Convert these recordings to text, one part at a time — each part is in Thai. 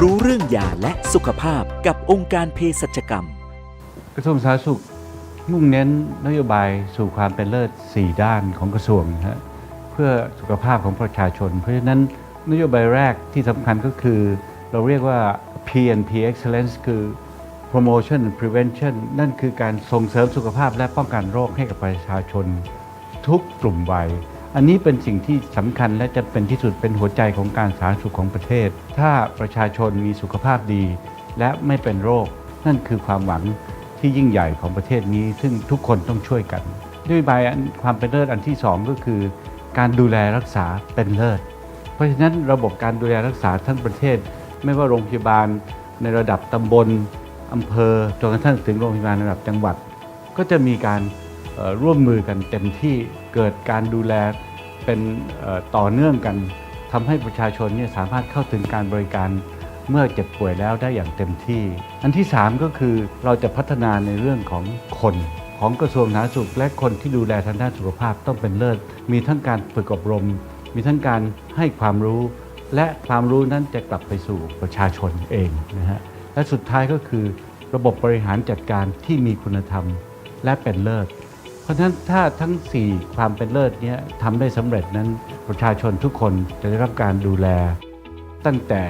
รู้เรื่องยาและสุขภาพกับองค์การเภสัชกรรม กระทรวงสาธารณสุขมุ่งเน้นนโยบายสู่ความเป็นเลิศ 4 ด้านของกระทรวงนะฮะเพื่อสุขภาพของประชาชน เพราะฉะนั้นนโยบายแรกที่สำคัญก็คือ เราเรียกว่า PNP Excellence คือ Promotion and Prevention นั่นคือการส่งเสริมสุขภาพและป้องกันโรคให้กับประชาชน ทุกกลุ่มวัย อันนี้เป็นสิ่งที่สำคัญและจะเป็นที่สุดเป็นหัวใจของการสาธารณสุขของประเทศ ถ้าประชาชนมีสุขภาพดี และไม่เป็นโรค นั่นคือความหวังที่ยิ่งใหญ่ของประเทศนี้ ซึ่งทุกคนต้องช่วยกันนโยบายอันความเป็นเลิศอันที่สองก็คือ การดูแลรักษาเป็นเลิศ เพราะฉะนั้นระบบการดูแลรักษาทั้งประเทศ ไม่ว่าโรงพยาบาล ในระดับตำบลอำเภอจนกระทั่งถึงโรงพยาบาลระดับจังหวัด ก็จะมีการ ร่วมมือกันเต็มที่เกิดการดูแลเป็นต่อเนื่องกันทำให้ประชาชนเนี่ยสามารถเข้าถึงการบริการเมื่อเจ็บป่วยแล้วได้อย่างเต็มที่ อันที่ 3 ก็คือเราจะพัฒนาในเรื่องของคนของกระทรวงสาธารณสุข และคนที่ดูแลทางด้านสุขภาพต้องเป็นเลิศ มีทั้งการฝึกอบรม มีทั้งการให้ความรู้ และความรู้นั้นจะกลับไปสู่ประชาชนเองนะฮะและสุดท้ายก็คือระบบบริหารจัดการที่มีคุณธรรม และเป็นเลิศ เพราะฉะนั้นถ้าทั้ง 4 ความเป็นเลิศนี้ทำได้สำเร็จนั้นประชาชนทุกคนจะได้รับการดูแล ตั้งแต่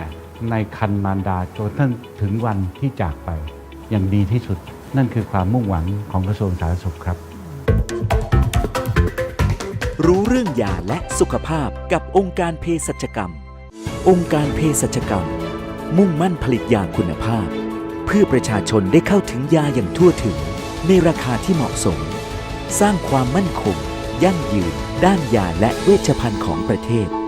ในคันมารดาจนทั่งถึงวันที่จากไป อย่างดีที่สุด นั่นคือความมุ่งหวังของกระทรวงสาธารณสุขครับ รู้เรื่องยาและสุขภาพกับองค์การเภสัชกรรม องค์การเภสัชกรรม มุ่งมั่นผลิตยาคุณภาพ เพื่อประชาชนได้เข้าถึงยาอย่างทั่วถึงในราคาที่เหมาะสม สร้างความมั่นคง ยั่งยืน ด้านยาและเวชภัณฑ์ของประเทศ